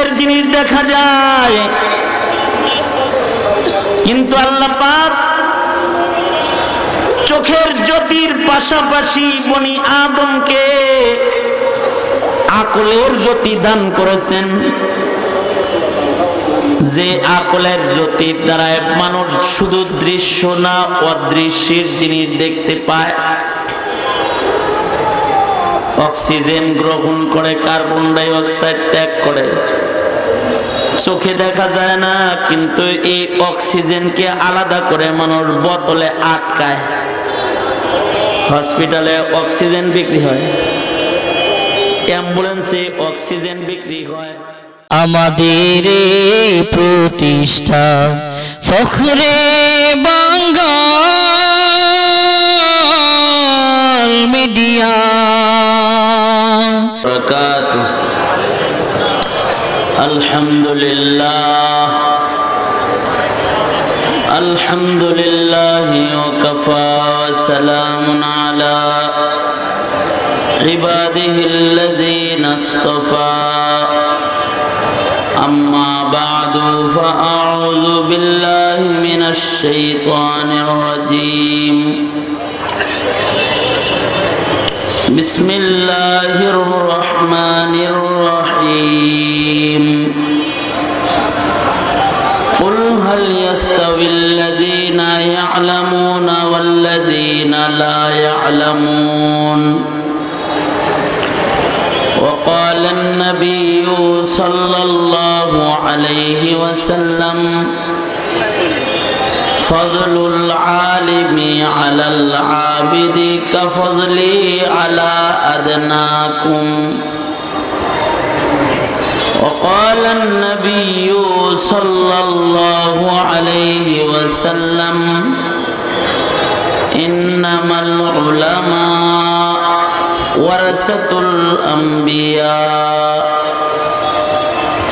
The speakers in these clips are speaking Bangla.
এর জিনিস দেখা যায়। কিন্তু আল্লাহ পাক চোখের জ্যোতির পাশাপাশি বনি আদমকে আকলের জ্যোতি দান করেছেন। যে আকলের জ্যোতির দ্বারা মানুষ শুধু দৃশ্য না, অদৃশ্যের জিনিস দেখতে পায়। অক্সিজেন গ্রহণ করে, কার্বন ডাই অক্সাইড ত্যাগ করে। চোখে দেখা যায় না, কিন্তু এই অক্সিজেনকে আলাদা করে মানুষ বোতলে আটকায়। হসপিটালে অক্সিজেন বিক্রি হয়। অ্যাম্বুলেন্সে অক্সিজেন বিক্রি হয়। আমাদের প্রতিষ্ঠা ফখরে বাঙ্গাল। الشيطان الرجيم. بسم الله الرحمن الرحيم. قل هل يستوي الذين يعلمون والذين لا يعلمون؟ وقال النبي صلى الله عليه وسلم فضل العالم على العابد كفضلي على أدناكم. وقال النبي صلى الله عليه وسلم إنما العلماء ورثة الأنبياء.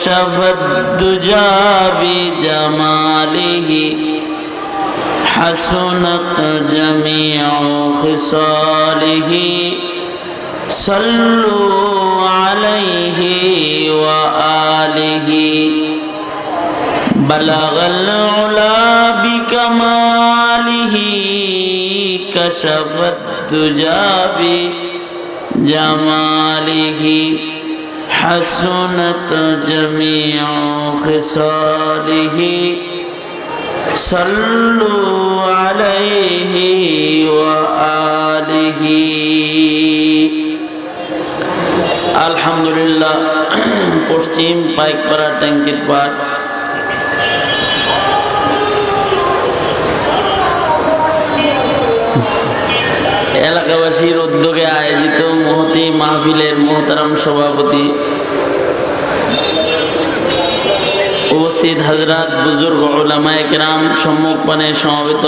كشف الدجى بجماله حسنت جميع خصاله صلوا عليه وآله بلغ العلا بكماله كشف الدجى بجماله حسنت جميع خصاله صلوا عليه وآله আলহামদুলিল্লাহ পশ্চিম পাইকপাড়া ট্যাঙ্কির পাড় এলাকাবাসীর উদ্যোগে আয়োজিত মহতি মাহফিলের মোহতারাম সভাপতি উপস্থিত হাজরাত বুজুর্গ ওলামায় কেরাম সম্মুখপানে সমবেত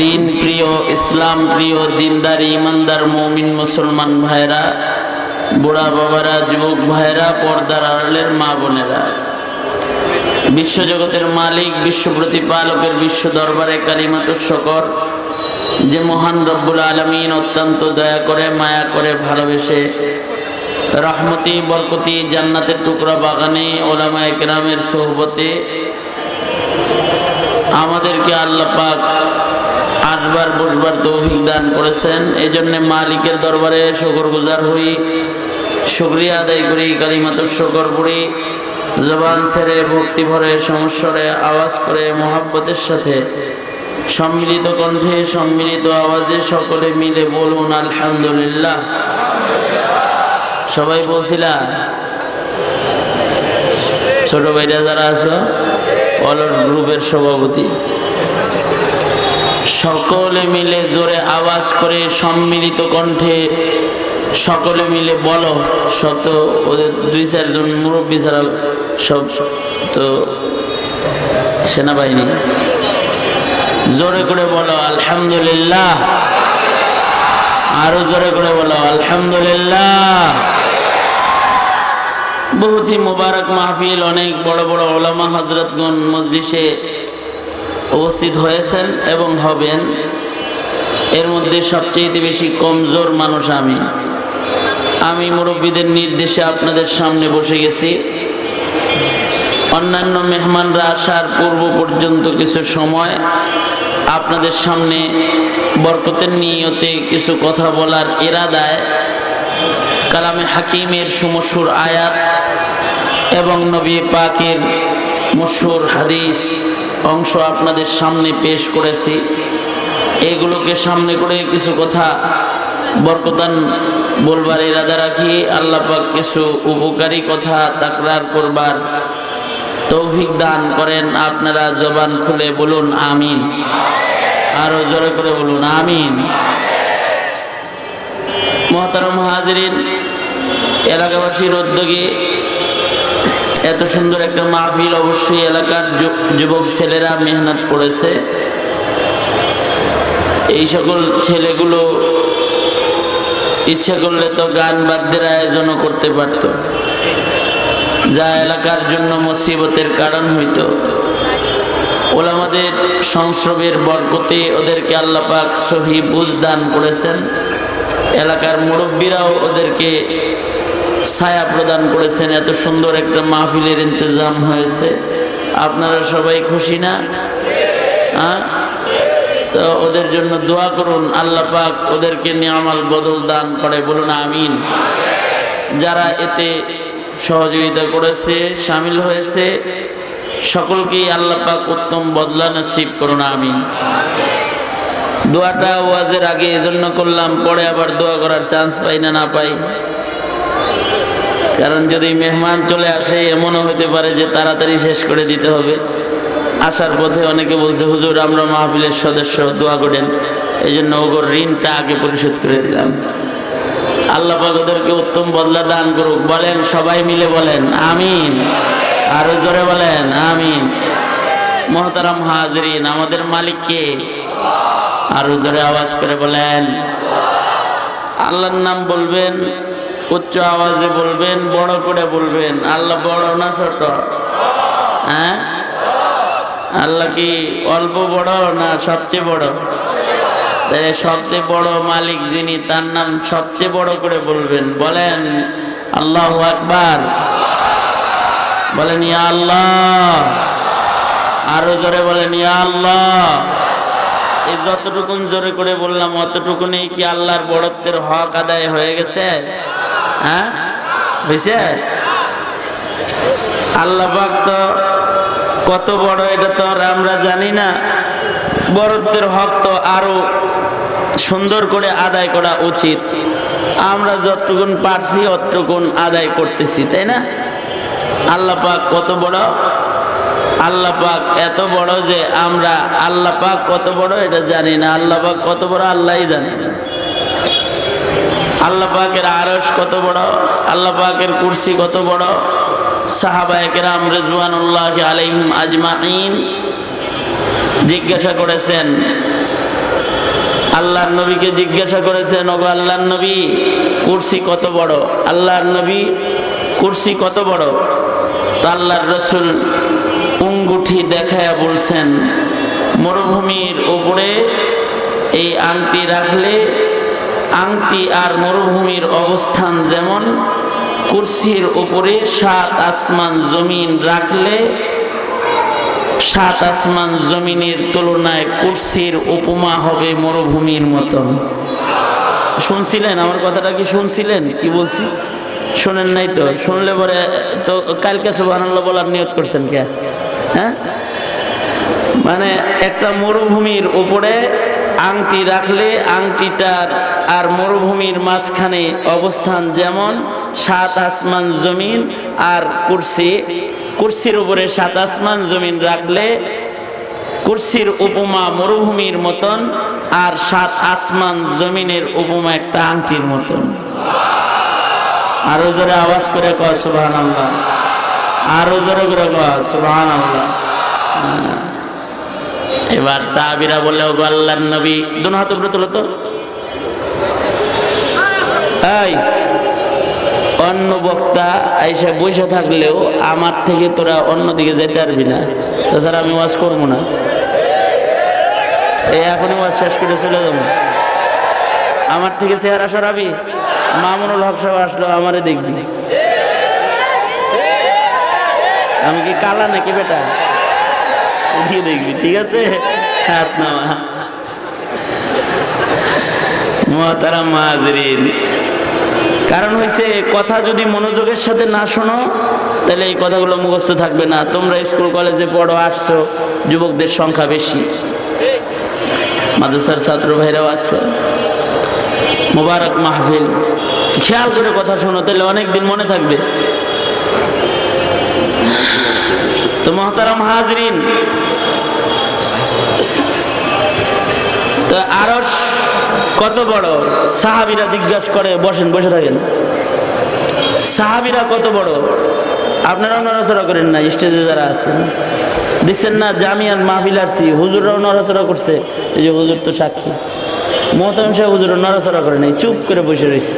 দিন প্রিয় ইসলাম প্রিয় দিনদার ইমানদার মমিন মুসলমান ভাইরা বুড়া বাবারা, যুবক ভাইরা পর্দার আড়ালের মা বোনেরা, বিশ্বজগতের মালিক বিশ্ব প্রতিপালকের বিশ্ব দরবারে কালিমাত শকর যে মহান রব্বুল আলমিন অত্যন্ত দয়া করে, মায়া করে, ভালোবেসে রহমতি, বরকতি, জান্নাতের টুকরা বাগানে ওলামা একরামের সোহবতে আমাদেরকে আল্লাহ পাক আসবার বসবার তৌফিক দান করেছেন। এই জন্য মালিকের দরবারে শকর গুজার হই। শুক্রিয়া আদায় করি কালিমাত শকর করি জবান ছেড়ে, ভক্তি ভরে সমস্বরে আওয়াজ করে, মোহাব্বতের সাথে সম্মিলিত কণ্ঠে, সম্মিলিত আওয়াজে সকলে মিলে বলুন, আলহামদুলিল্লাহ। সবাই বলছিলা? ছোট ভাইরা যারা আছো, অলস গ্রুপের সভাপতি। সকলে মিলে জোরে আওয়াজ করে সম্মিলিত কণ্ঠে সকলে মিলে বলো শত ওদের দুই চারজন মুরব্বী ছাড়া সব তো সেনাবাহিনী। জোরে করে বলো, আলহামদুলিল্লাহ। আরও জোরে করে বলো, আলহামদুলিল্লাহ। বহুতই মোবারক মাহফিল, অনেক বড় বড় ওলামা হজরতগণ মজলিসে উপস্থিত হয়েছেন এবং হবেন। এর মধ্যে সবচেয়ে বেশি কমজোর মানুষ আমি। আমি মুরব্বীদের নির্দেশে আপনাদের সামনে বসে গেছি। অন্যান্য মেহমানরা আসার পূর্ব পর্যন্ত কিছু সময় আপনাদের সামনে বরকতের নিয়তে কিছু কথা বলার এরাদায় কালামে হাকিমের সুমসুর আয়াত এবং নবী পাকের মশুর হাদিস অংশ আপনাদের সামনে পেশ করেছি। এগুলোকে সামনে করে কিছু কথা বরকতান বলবার এরাদা রাখি, আল্লাহ পাক কিছু উপকারী কথা তাকরার করবার তৌফিক দান করেন, আপনারা জবান খুলে বলুন, আমিন। আরও জোরে করে বলুন, আমিন। মহতারম হাজরিন এলাকাবাসীর উদ্যোগে এত সুন্দর একটা মাহফিল অবশ্যই এলাকার যুবক ছেলেরা মেহনত করেছে। এই সকল ছেলেগুলো ইচ্ছে করলে তো গান বাদ্যের আয়োজনও করতে পারত। যা এলাকার জন্য মুসিবতের কারণ হইত। ওলামাদের সংস্রবের বরকতে ওদেরকে আল্লাপাক সহি বুঝ দান করেছেন। এলাকার মুরব্বীরাও ওদেরকে ছায়া প্রদান করেছেন। এত সুন্দর একটা মাহফিলের ইন্তজাম হয়েছে। আপনারা সবাই খুশি না? হ্যাঁ তো ওদের জন্য দোয়া করুন। আল্লাহ পাক ওদেরকে নিয়ামাল বদল দান করে। বলুন, আমিন। যারা এতে সহযোগিতা করেছে, সামিল হয়েছে। সকলকেই আল্লাহ পাক উত্তম বদলা নসিব করুন আমি দোয়াটা ওয়াজের আগে এজন্য করলাম, পরে আবার দোয়া করার চান্স পাই না না পাই। কারণ যদি মেহমান চলে আসে, এমনও হতে পারে যে তাড়াতাড়ি শেষ করে দিতে হবে। আসার পথে অনেকে বলছে, হুজুর, আমরা মাহফিলের সদস্য, দোয়া করেন। এই জন্য ওগর ঋণটা আগে পরিশোধ করে দিলাম। আল্লাহ ওদেরকে উত্তম বদলা দান করুক। বলেন, সবাই মিলে বলেন, আমিন। আরও জোরে বলেন, আমিন। মহতারাম হাজরিন, আমাদের মালিককে আরও জোরে আওয়াজ করে বলেন। আল্লাহর নাম বলবেন, উচ্চ আওয়াজে বলবেন, বড় করে বলবেন। আল্লাহ বড় না ছোট? হ্যাঁ? আল্লাহ কি অল্প বড় না সবচেয়ে বড়? তাহলে সবচেয়ে বড় মালিক যিনি, তার নাম সবচেয়ে বড় করে বলবেন, বলেন, আল্লাহ আকবার। বলেন, ইয়া আল্লাহ। আরও জোরে বলেন, ইয়া আল্লাহ। এই যতটুকুন জোরে করে বললাম অতটুকুনি কি আল্লাহর বড়ত্বের হক আদায় হয়ে গেছে? হ্যাঁ? বুঝছে আল্লাহ পাক তো কত বড়, এটা তো আমরা জানি না। বড়ত্বের হক তো আরও সুন্দর করে আদায় করা উচিত। আমরা যতটুকুন পারছি, অতটুকুন আদায় করতেছি, তাই না? আল্লাহ পাক কত বড়? আল্লাহ পাক এত বড় যে আমরা আল্লাহ পাক কত বড় এটা জানি না। আল্লাহ পাক কত বড়, আল্লাহই জানে আল্লাহ পাকের আরস কত বড়? আল্লাহ পাকের কুরসি কত বড়? সাহাবায়কেরাম রেজওয়ানুল্লাহ আলাইহিম আজমাইন জিজ্ঞাসা করেছেন, আল্লাহর নবীকে জিজ্ঞাসা করেছেন, ওগো আল্লাহর নবী, কুরসি কত বড়? আল্লাহর নবী, কুরসি কত বড়? তো আল্লাহর রসুল উঙ্গুঠি দেখায়া বলছেন, মরুভূমির উপরে এই আংটি রাখলে আংটি আর মরুভূমির অবস্থান যেমন, কুরসির উপরে সাত আসমান জমিন রাখলে সাত আসমান জমিনের তুলনায় কুর্সির উপমা হবে মরুভূমির মতন। শুনছিলেন? আমার কথাটা কি শুনছিলেন? কি বলছি? শোনেন নাই তো। শুনলে পরে, তো কালকে সুবহানাল্লাহ বলার নিয়ত করছেন কে? হ্যাঁ? মানে একটা মরুভূমির উপরে আংটি রাখলে আংটিটার আর মরুভূমির মাঝখানে অবস্থান যেমন সাত আসমান জমিন আর কুরসি কুরসির উপরে সাত আসমান জমিন রাখলে কুরসির উপমা মরুভূমির মতন আর সাত আসমান জমিনের উপমা একটা আংটির মতন। আরও জোরে আওয়াজ করে কয় সুবহান আল্লাহ আরও জোরে করে কয় সুবহান আল্লাহ এবার সাহাবিরা বললে ও আল্লাহর নবী, দুনো হাত উপরে তো। এই অন্য বক্তা আইসা বসে থাকলেও আমার থেকে তোরা অন্যদিকে যেতে পারবি না। তাছাড়া আমি ওয়াজ করব না। এই এখনই ওয়াজ শেষ করে চলে যাব। আমার থেকে চেহারা সরাবি? মামুনুল হক সাহেব আসলো, আমারে দেখবি। আমি কি কালা নাকি বেটা? দিয়ে দেখবি, ঠিক আছে? হাত নামা। মহাতারা মাজরিন কারণ হয়েছে কথা যদি মনোযোগের সাথে না শোনো, তাহলে এই কথাগুলো মুখস্থ থাকবে না। তোমরা স্কুল, কলেজে পড়ো, আসছো, যুবকদের সংখ্যা বেশি। মাদ্রাসার ছাত্র ভাইরাও আসছে মোবারক মাহফিল। খেয়াল করে কথা শোনো, তাহলে অনেকদিন মনে থাকবে। তো মহতারাম হাজরিন, তো আরও কত বড়? সাহাবিরা জিজ্ঞাসা করে, বসেন, বসে থাকেন। সাহাবিরা কত বড়? আপনারাও নড়াচড়া করেন না, স্টেজে যারা আছেন। দেখছেন না জামিয়ান মাহফিল আসছি, হুজুররাও নড়াচড়া করছে। এই যে হুজুর তো সাক্ষী। মোহতাম সাহেব হুজুর নড়াচড়া করে নাই, চুপ করে বসে রয়েছে।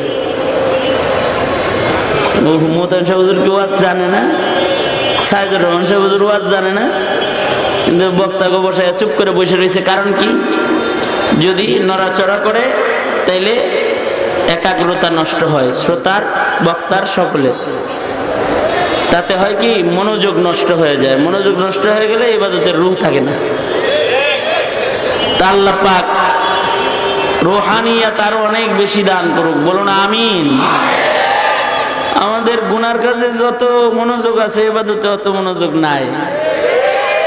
মোহতাম সাহেব হুজুর কেউ আজ জানে না? সাইদুর রহমান সাহেব হুজুর ওয়াজ জানে না? কিন্তু বক্তাকে বসায় চুপ করে বসে রয়েছে, কারণ কি? যদি নড়াচড়া করে, তাইলে একাগ্রতা নষ্ট হয় শ্রোতার, বক্তার সকলে তাতে হয় কি, মনোযোগ নষ্ট হয়ে যায়। মনোযোগ নষ্ট হয়ে গেলে ইবাদতের রূপ থাকে না। তা আল্লাহ পাক রোহানিয়া তার অনেক বেশি দান করুক। বলুন আমিন। আমাদের গুনার কাছে যত মনোযোগ আছে এবাদতে অত মনোযোগ নাই।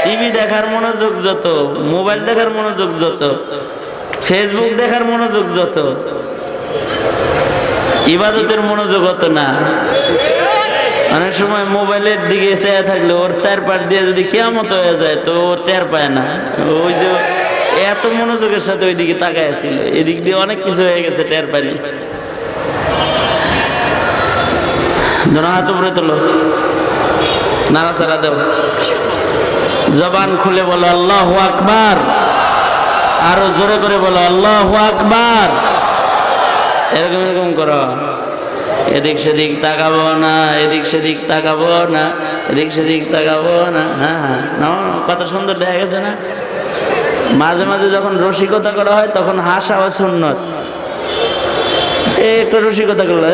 টিভি দেখার মনোযোগ যত, মোবাইল দেখার মনোযোগ যত ফেসবুক দেখার মনোযোগ যত, ইবাদতের মনোযোগ অত না। অনেক সময় মোবাইলের দিকে চেয়ে থাকলে ওর চারপাশ দিয়ে যদি কেয়ামত হয়ে যায়, তো ও টের পায় না। ওই যে এত মনোযোগের সাথে ওই দিকে তাকায় ছিল, এদিক দিয়ে অনেক কিছু হয়ে গেছে, টের দোনো হাত উপরে তোলো, নাড়াচাড়া দেও। জবান খুলে বলো, আল্লাহ আকবার। আরও জোরে করে বলো, আল্লাহ আকবার। এরকম এরকম করো। এদিক সেদিক তাকাবো না, এদিক সেদিক তাকাবো না, এদিক সেদিক তাকাবো না। হ্যাঁ হ্যাঁ কত সুন্দর দেখা গেছে না? মাঝে মাঝে যখন রসিকতা করা হয়, তখন হাসাও সুন্নত। এই একটা রসিকতা করল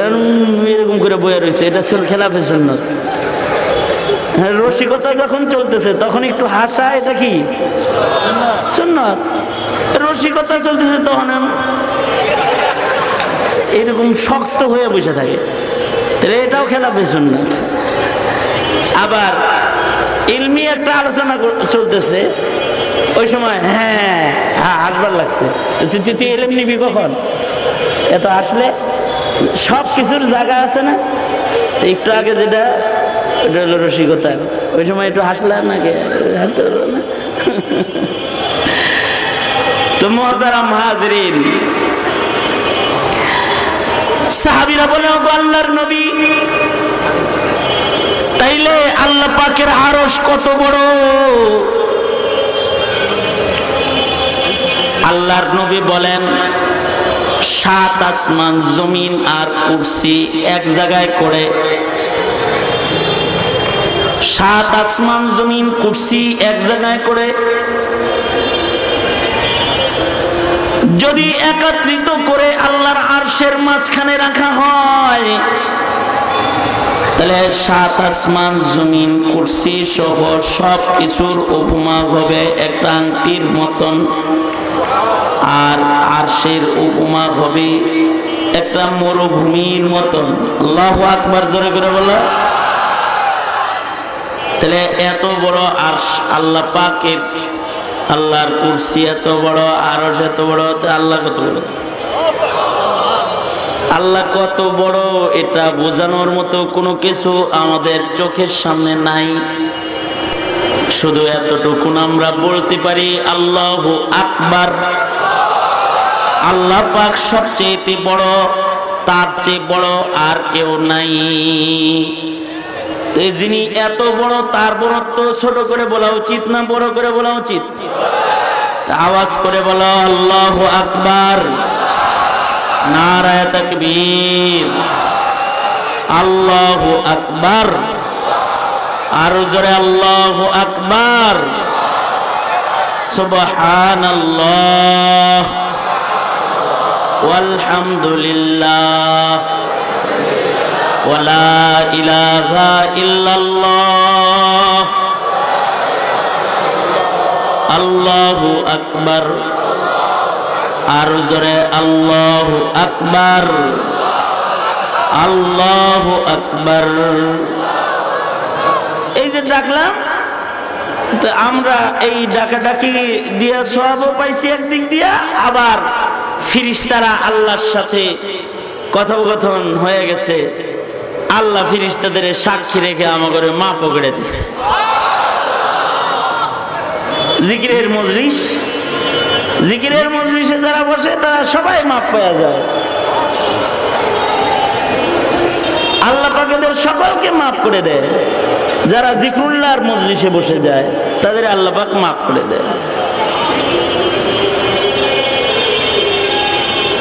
এরকম করে বয়ে রয়েছে এটা খেলাফে সুন্নত। হ্যাঁ রসিকতা যখন চলতেছে, তখন একটু হাসা, এটা কি? সুন্নত। রসিকতা চলতেছে তখন এরকম শক্ত হয়ে বসে থাকে। তাহলে এটাও খেলাফে সুন্নত আবার ইলমি একটা আলোচনা চলতেছে। ওই সময় হ্যাঁ হ্যাঁ হাসবার লাগছে। তুই, তুই- এলম নিবি কখন? এত আসলে সব কিছুর জায়গা আছে না? একটু আগে যেটা, ওটা হলো রসিকতা। ওই সময় একটু হাসলাম নাকি? হাসতে পারল না। তো মহতারাম হাজরিন, সাহাবিরা বলে আল্লাহর নবী, তাইলে আল্লাহ পাকের আরস কত বড়? আল্লাহর নবী বলেন, সাত আসমান, জমিন আর কুরসি এক জায়গায় করে। সাত আসমান, জমিন, কুরসি এক জায়গায় করে। যদি একত্রিত করে আল্লাহর আরশের মাঝখানে রাখা হয়, তাহলে সাত আসমান, জমিন, কুর্সি সহ সব কিছুর উপমা হবে একটা আংটির মতন। আর আরশের উপমা হবে একটা মরুভূমির মতন। আল্লাহ আকবার, জোরে করে বলো। তাহলে এত বড় আরশ আল্লাহ পাকের আল্লাহর কুরসি এত বড়, আরশ এত বড় আল্লাহ কত বড়? আল্লাহ কত বড়, এটা বোঝানোর মতো কোনো কিছু আমাদের চোখের সামনে নাই। শুধু এতটুকু আমরা বলতে পারি, আল্লাহ আকবার। আল্লাহ পাক সবচেয়ে বড়, তার চেয়ে বড় আর কেউ নাই। এই যিনি এত বড়, তার বড়ত্ব ছোট করে বলা উচিত না বড় করে বলা উচিত? আওয়াজ করে বলো, আল্লাহ আকবার। নারায় তকবীর। আল্লাহ আকবার। আরও জোরে আল্লাহ আকবার। সুবহানাল্লাহ। walhamdulillah ولا إله إلا الله الله أكبر আর জোরে আল্লাহ আকবার আল্লাহ আকবার এই যে ডাকলাম তো আমরা এই ডাকাডাকি দিয়া সবও পাইছি একদিক দিয়া আবার ফিরিস্তারা আল্লাহর সাথে কথোপকথন হয়ে গেছে আল্লাহ ফিরিস্তাদের সাক্ষী রেখে আমাকে মা পকড়ে দিছে। জিকিরের মজলিস, জিকিরের মজলিসে যারা বসে, তারা সবাই মাপ পাওয়া যায়। আল্লাহ পাকেদের সকলকে মাফ করে দেয়। যারা জিকরুল্লাহর মজলিসে বসে যায়, তাদের আল্লাহ পাক মাফ করে দেয়।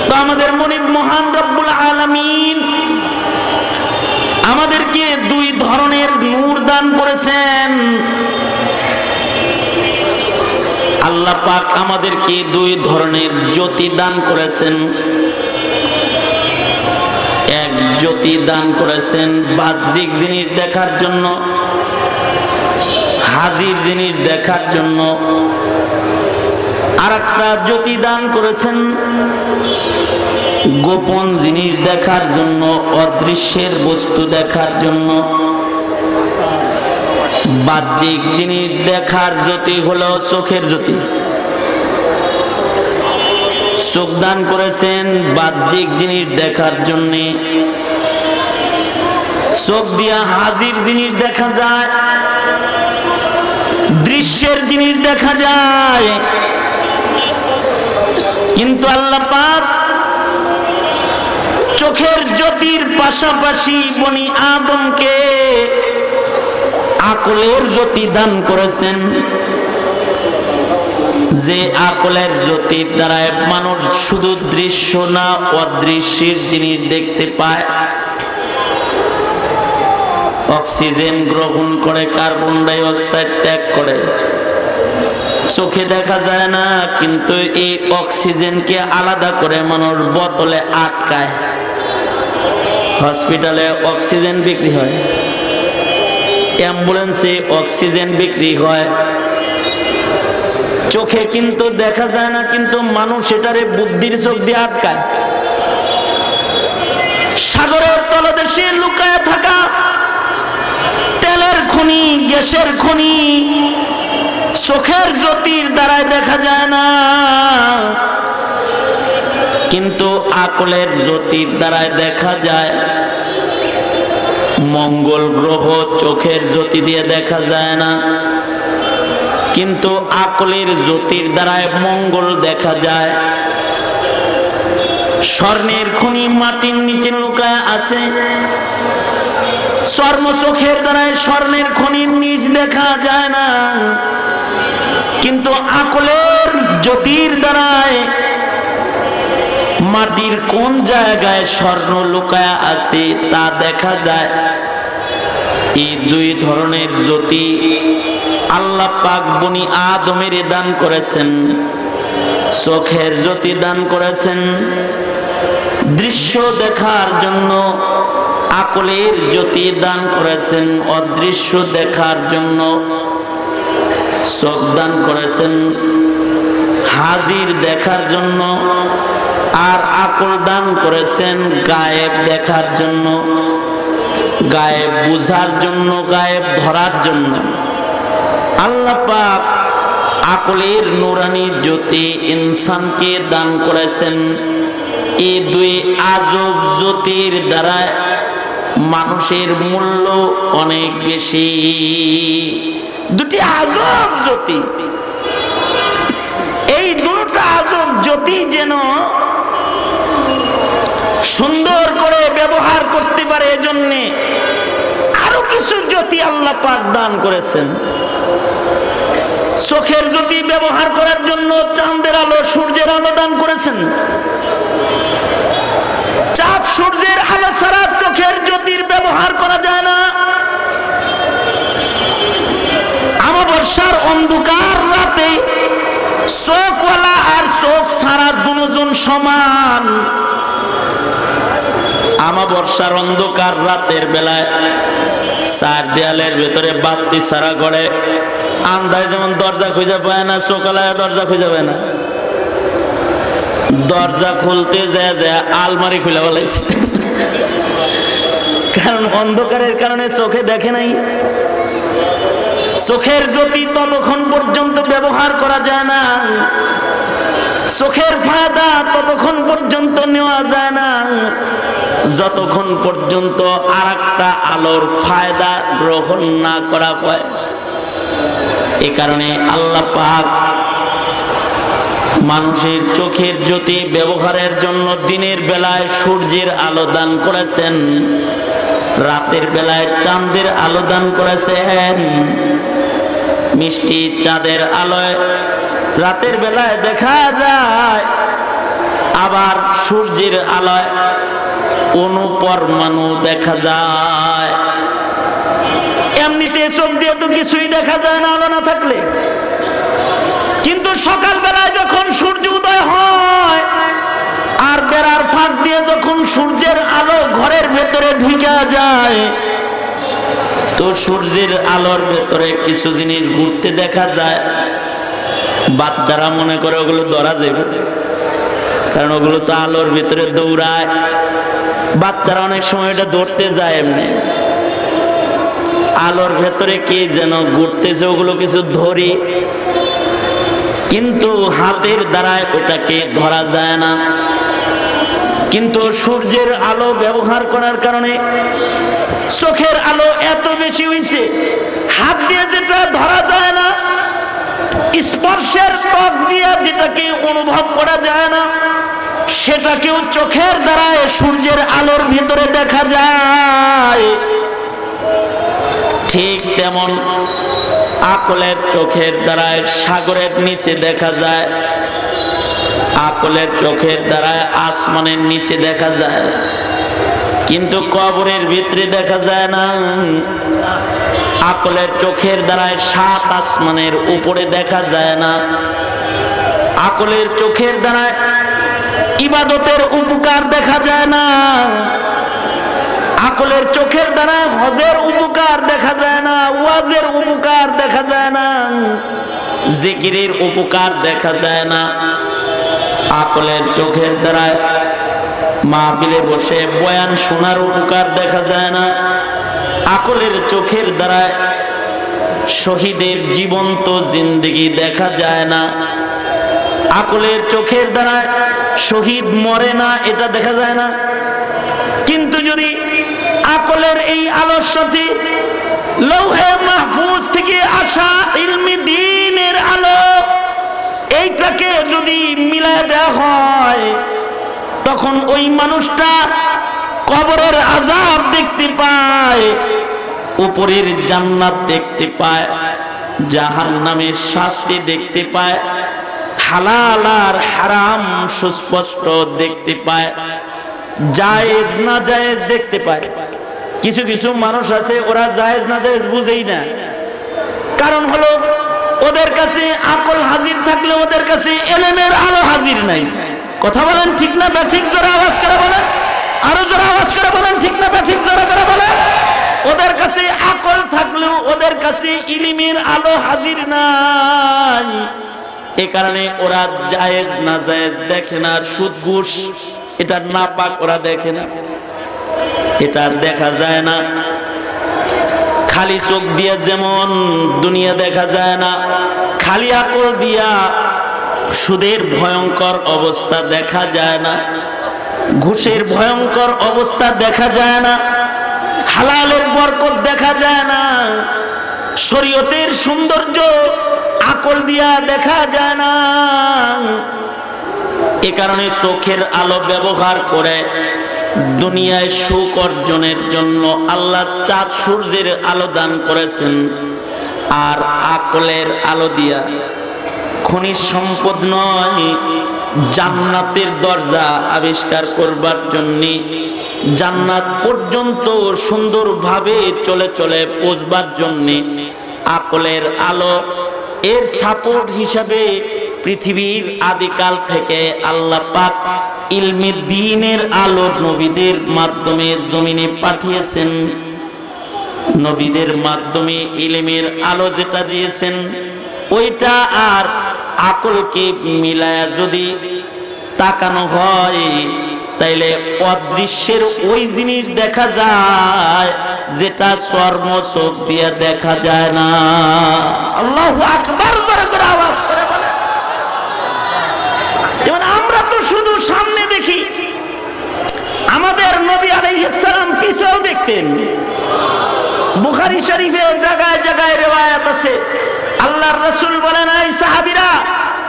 তো আমাদের মনিব মহান রব্বুল আলামিন আমাদেরকে দুই ধরনের নূর দান করেছেন। আল্লাহ পাক আমাদেরকে দুই ধরনের জ্যোতি দান করেছেন। এক জ্যোতি দান করেছেন বাহ্যিক জিনিস দেখার জন্য, হাজির জিনিস দেখার জন্য। আর একটা জ্যোতি দান করেছেন গোপন জিনিস দেখার জন্য, অদৃশ্যের বস্তু দেখার জন্য। বাহ্যিক জিনিস দেখার জ্যোতি হলো চোখের জ্যোতি। চোখ দান করেছেন বাহ্যিক জিনিস দেখার জন্য। চোখ দিয়া হাজির জিনিস দেখা যায়। দৃশ্যের জিনিস দেখা যায়। কিন্তু আল্লাহ পাক চোখের জ্যোতির পাশাপাশি বনি আদমকে আকলের জ্যোতি দান করেছেন। যে আকলের জ্যোতির দ্বারা মানুষ শুধু দৃশ্য না অদৃশ্যের জিনিস দেখতে পায়। অক্সিজেন গ্রহণ করে, কার্বন ডাই অক্সাইড ত্যাগ করে। চোখে দেখা যায় না, কিন্তু এই অক্সিজেনকে আলাদা করে মানুষ বোতলে আটকায়। হসপিটালে অক্সিজেন বিক্রি হয়। অ্যাম্বুলেন্সে অক্সিজেন বিক্রি হয়। চোখে কিন্তু দেখা যায় না, কিন্তু মানুষ এটারে বুদ্ধির চোখ দিয়ে আটকায়। সাগরের তলদেশে লুকায় থাকা তেলের খনি, গ্যাসের খনি, চোখের জ্যোতির দ্বারাই দেখা যায় না। কিন্তু আকলের জ্যোতির দ্বারায় দেখা যায়, মঙ্গল গ্রহ চোখের জ্যোতি দিয়ে দেখা যায় না। কিন্তু আকলের জ্যোতির দ্বারায় মঙ্গল দেখা যায়। স্বর্ণের খনি মাটির নিচে লুকায় আছে। স্বর্ণ চোখের দ্বারায় স্বর্ণের খনির নিচ দেখা যায় না। কিন্তু আকলের জ্যোতির দ্বারায় মাটির কোন জায়গায় স্বর্ণ লুকায়া আছে তা দেখা যায়। এই দুই ধরনের জ্যোতি আল্লাহ পাক বনি আদমের দান করেছেন, চোখের জ্যোতি দান করেছেন। দৃশ্য দেখার জন্য আকলের জ্যোতি দান করেছেন, অদৃশ্য দেখার জন্য চোখ দান করেছেন। হাজির দেখার জন্য আর আকল দান করেছেন গায়েব দেখার জন্য, গায়েব বুঝার জন্য, গায়েব ধরার জন্য। আল্লাহ পাক আকলের নুরানি জ্যোতি ইনসানকে দান করেছেন। এই দুই আজব জ্যোতির দ্বারা মানুষের মূল্য অনেক বেশি। দুটি আজব জ্যোতি। এই দুটো আজব জ্যোতি যেন সুন্দর করে ব্যবহার করতে পারে এজন্যে। আরও কিছু জ্যোতি আল্লাহ পাক দান করেছেন। চোখের জ্যোতি ব্যবহার করার জন্য চাঁদের আলো সূর্যের আলো দান করেছেন। চাঁদ সূর্যের আলো ছাড়া চোখের জ্যোতির ব্যবহার করা যায় না। আমাবর্ষার অন্ধকার রাতে চোখওয়ালা আর চোখ ছাড়া দুজন সমান। আমাবর্ষার অন্ধকার রাতের বেলায় চার দেয়ালের ভেতরে বাতি ছাড়া করে আন্দায় যেমন দরজা খুঁজে পায় না সকালায় দরজা খুঁজে পায় না। দরজা খুলতে যায় যায় আলমারি খুলে বলাইছে কারণ অন্ধকারের কারণে চোখে দেখে নাই। চোখের জ্যোতি ততক্ষণ পর্যন্ত ব্যবহার করা যায় না। চোখের ফায়দা ততক্ষণ পর্যন্ত নেওয়া যায় না। যতক্ষণ পর্যন্ত আর একটা আলোর ফায়দা গ্রহণ না করা হয়। এ কারণে আল্লাহ পাক মানুষের চোখের জ্যোতি ব্যবহারের জন্য দিনের বেলায় সূর্যের আলো দান করেছেন, রাতের বেলায় চাঁদের আলো দান করেছেন, মিষ্টি চাঁদের আলোয় রাতের বেলায় দেখা যায়, আবার সূর্যের আলোয় অনুপরমাণু দেখা যায়। এমনিতে চোখ দিয়ে তো কিছুই দেখা যায় না, আলো না থাকলে। কিন্তু সকালবেলায় যখন সূর্য উদয় হয়, আর বেড়ার ফাঁক দিয়ে যখন সূর্যের আলো ঘরের ভেতরে ঢুকা যায়, তো সূর্যের আলোর ভেতরে কিছু জিনিস ঘুরতে দেখা যায়। বাচ্চারা মনে করে ওগুলো ধরা যাবে কারণ ওগুলো তো আলোর ভিতরে দৌড়ায়। বাচ্চারা অনেক সময় এটা ধরতে যায় এমনি। আলোর ভেতরে কে যেন ঘুরতেছে ওগুলো কিছু ধরি। কিন্তু হাতের দ্বারায় ওটাকে ধরা যায় না। কিন্তু সূর্যের আলো ব্যবহার করার কারণে চোখের আলো এত বেশি হইছে। হাত দিয়ে যেটা ধরা যায় না স্পর্শের ত্বক দিয়ে যেটাকে অনুভব করা যায় না, সেটাকেও চোখের দ্বারায় সূর্যের আলোর ভিতরে দেখা যায়। ঠিক তেমন আকলের চোখের দ্বারায় সাগরের নিচে দেখা যায়, আকলের চোখের দ্বারায় আসমানের নিচে দেখা যায়। কিন্তু কবরের ভিতরে দেখা যায় না। আকলের চোখের দ্বারায় সাত আসমানের উপরে দেখা যায় না। আকলের চোখের দ্বারায় ইবাদতের উপকার দেখা যায় না। আকলের চোখের দ্বারা হজের উপকার দেখা যায় না, ওয়াজের উপকার দেখা যায় না, জিকিরের উপকার দেখা যায় না। আকলের চোখের দ্বারা মাহফিলে বসে বয়ান শোনার উপকার দেখা যায় না। আকলের চোখের দ্বারায় শহীদের জীবন্ত জিন্দগি দেখা যায় না। আকলের চোখের দ্বারা শহীদ মরে না, এটা দেখা যায় না। কিন্তু যদি আকলের এই আলোর সাথে লৌহে মাহফুজ থেকে আসা ইলমি দিনের আলো, এইটাকে যদি মিলায় দেওয়া হয়, তখন ওই মানুষটা কবরের আজাব দেখতে পায়, উপরের জান্নাত দেখতে পায় জাহান নামের শাস্তি দেখতে পায়, হালাল আর হারাম সুস্পষ্ট দেখতে পায়, জায়েজ না জায়েজ দেখতে পায়। কিছু কিছু মানুষ আছে, ওরা জায়েজ না জায়েজ বুঝেই না। কারণ হলো, ওদের কাছে আকল হাজির থাকলে ওদের কাছে এলেমের আলো হাজির নাই। কথা বলেন ঠিক না বা ঠিক জোরে আওয়াজ করে বলেন। আরও জোরে আওয়াজ করে বলেন, ঠিক না ঠিক, জোরে করে বলেন। ওদের কাছে আকল থাকলেও ওদের কাছে ইলিমের আলো হাজির নাই। এ কারণে ওরা জায়েজ না জায়েজ দেখে না সুদ ঘুষ, এটা না পাক ওরা দেখে না। এটা দেখা যায় না। খালি চোখ দিয়ে যেমন দুনিয়া দেখা যায় না, খালি আকল দিয়া সুদের ভয়ঙ্কর অবস্থা দেখা যায় না। ঘুষের ভয়ঙ্কর অবস্থা দেখা যায় না, হালালের বরকত দেখা যায় না, শরীয়তের সৌন্দর্য আকল দিয়া দেখা যায় না। এ কারণে চোখের আলো ব্যবহার করে দুনিয়ায় সুখ অর্জনের জন্য আল্লাহ চাঁদ সূর্যের আলো দান করেছেন, আর আকলের আলো দিয়া খনিজ সম্পদ নয় জান্নাতের দরজা আবিষ্কার করবার জন্য জান্নাত পর্যন্ত সুন্দরভাবে চলে চলে পৌঁছবার জন্যে আকলের আলো এর সাপোর্ট হিসাবে পৃথিবীর আদিকাল থেকে আল্লাহ পাক ইলমে দিনের আলো নবীদের মাধ্যমে জমিনে পাঠিয়েছেন। নবীদের মাধ্যমে ইলেমের আলো যেটা দিয়েছেন, ওইটা আর আকলকে মিলায়া যদি তাকানো হয়, তাইলে অদৃশ্যের ওই জিনিস দেখা যায় যেটা চর্ম চোখ দিয়ে দেখা যায় না। আল্লাহ আকবার করে আওয়াজ করে। যেমন আমরা তো শুধু সামনে দেখি, আমাদের নবী আলাইহিস সালাম পিছেও দেখতেন। বুখারী শরীফে জায়গায় জায়গায় রেওয়ায়াত আছে। আল্লাহর রাসূল বলেন এই সাহাবীরা,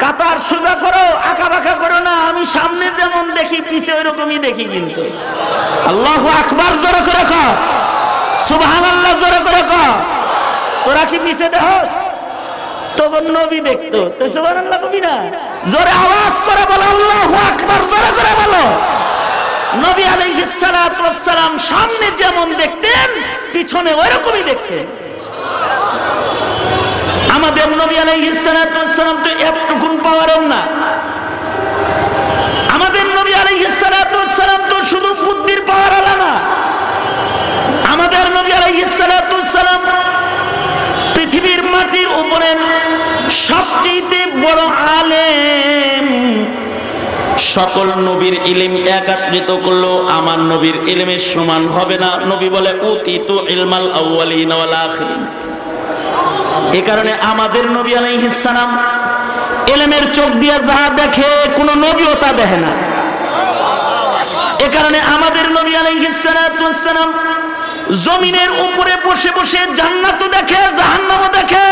কাতার সোজা করো আঁকা বাঁকা করো না, আমি সামনে যেমন দেখি, পিছে ওইরকমই দেখি কিন্তু। আল্লাহু আকবার, জোরে করে কহ সুবহানাল্লাহ, জোরে করে কহ তোরা কি পিছে দেখস? তখন নবী দেখতো। তো সুবহানাল্লাহ কবি না? জোরে আওয়াজ করে বলো, আল্লাহু আকবার জোরে করে বলো। নবী আলাইহিস সালাম সামনে যেমন দেখতেন, পিছনে ওইরকমই দেখতেন। আমাদের নবী আলাইহিস সালাতু ওয়াস সালাম তো একটুকুন পাওয়ারেন না। আমাদের নবী আলাইহিস সালাতু তো শুধু বুদ্ধির পাওয়ার আলা না। আমাদের নবী আলাইহিস সালাতু ওয়াস পৃথিবীর মাটির উপরে সবচেয়ে বড় আলেম। সকল নবীর ইলিম একাত্রিত করল আমার নবীর ইলিমের সমান হবে না। নবী বলে অতীত ইলমাল আউয়ালিন ওয়াল আখিরিন। এ কারণে আমাদের নবী আলাইহিস সালাম এলেমের চোখ দিয়ে যাহা দেখে, কোন নবীও তা দেখে না। এ কারণে আমাদের নবী আলাইহিস সালাতু সালাম জমিনের উপরে বসে বসে জান্নাতও দেখে, জাহান্নামও দেখে।